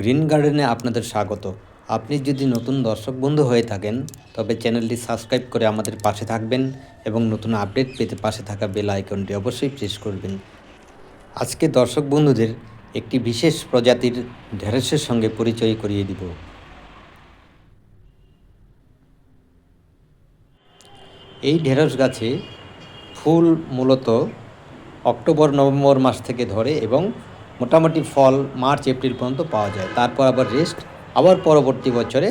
Green গার্ডেনে আপনাদের স্বাগত। আপনি যদি নতুন দর্শক বন্ধু হয়ে থাকেন, তবে চ্যানেলটি সাবস্ক্রাইব করে আমাদের পাশে থাকবেন এবং নতুন আপডেট পেতে পাশে থাকা বেল আইকনটি অবশ্যই প্রেস করবেন। আজকে দর্শক বন্ধুদের একটি বিশেষ প্রজাতির ঢেঁড়সের সঙ্গে পরিচয় করিয়ে দিব। এই ঢেঁড়স গাছে ফুল মূলত অক্টোবর, নভেম্বর মাস থেকে ধরে এবং মোটামুটি ফল মার্চ, এপ্রিল পর্যন্ত পাওয়া যায়। তারপর আবার রেস্ট আবার পরবর্তী বছরে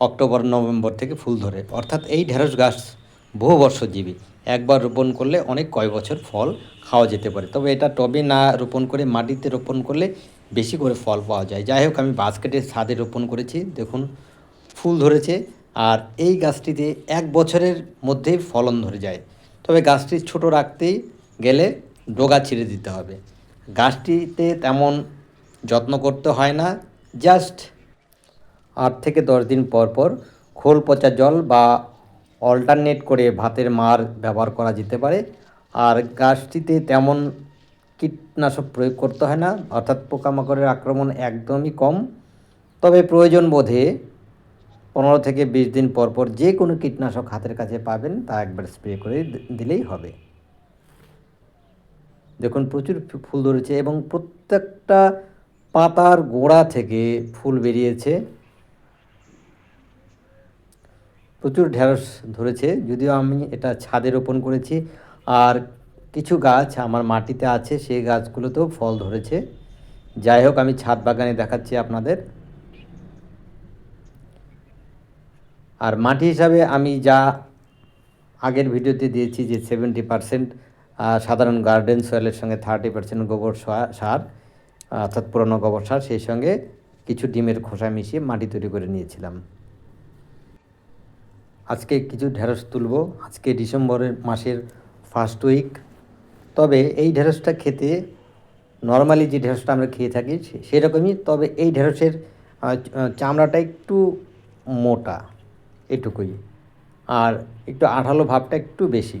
অক্টোবর, নভেম্বর থেকে ফুল ধরে। অর্থাৎ এই ঢেঁড়স গাছ বহু বর্ষজীবী। একবার রোপণ করলে অনেক কয় বছর ফল খাওয়া যেতে পারে। তবে এটা টবে না রোপণ করে মাটিতে রোপণ করলে বেশি করে ফল পাওয়া যায়। যাই হোক, আমি বাস্কেটের ছাদে রোপণ করেছি। দেখুন, ফুল ধরেছে। আর এই গাছটিতে এক বছরের মধ্যেই ফলন ধরে যায়। তবে গাছটি ছোট রাখতেই গেলে ডোগা ছিঁড়ে দিতে হবে। গাছটিতে তেমন যত্ন করতে হয় না জাস্ট আট থেকে দশ দিন পর পর খোল পচা জল বা অল্টারনেট করে ভাতের মার ব্যবহার করা যেতে পারে। আর গাছটিতে তেমন কীটনাশক প্রয়োগ করতে হয় না, অর্থাৎ পোকামাকড়ের আক্রমণ একদমই কম। তবে প্রয়োজন বোধে পনেরো থেকে বিশ দিন পর পর যে কোনো কীটনাশক হাতের কাছে পাবেন তা একবার স্প্রে করে দিলেই হবে। দেখুন প্রচুর ফুল ধরেছে এবং প্রত্যেকটা পাতার গোড়া থেকে ফুল বেরিয়েছে, প্রচুর ঢেঁড়স ধরেছে, যদিও আমি এটা ছাদে রোপণ করেছি। আর কিছু গাছ আমার মাটিতে আছে, সেই গাছগুলোতেও ফল ধরেছে। যাই হোক, আমি ছাদ বাগানে দেখাচ্ছি আপনাদের। আর মাটি হিসাবে আমি যা আগের ভিডিওতে দিয়েছি যে সেভেন্টি পারসেন্ট সাধারণ গার্ডেন সয়েলের সঙ্গে থার্টি পার্সেন্ট গোবর সার অর্থাৎ পুরনো গোবর সার, সেই সঙ্গে কিছু ডিমের খোসা মিশিয়ে মাটি তৈরি করে নিয়েছিলাম। আজকে কিছু ঢেঁড়স তুলব। আজকে ডিসেম্বরের মাসের ফার্স্ট উইক তবে এই ঢেঁড়সটা খেতে নর্মালি যে ঢেঁড়সটা আমরা খেয়ে থাকি সেরকমই, তবে এই ঢেঁড়সের চামড়াটা একটু মোটা, এটুকুই। আর একটু আঠালো ভাবটা একটু বেশি।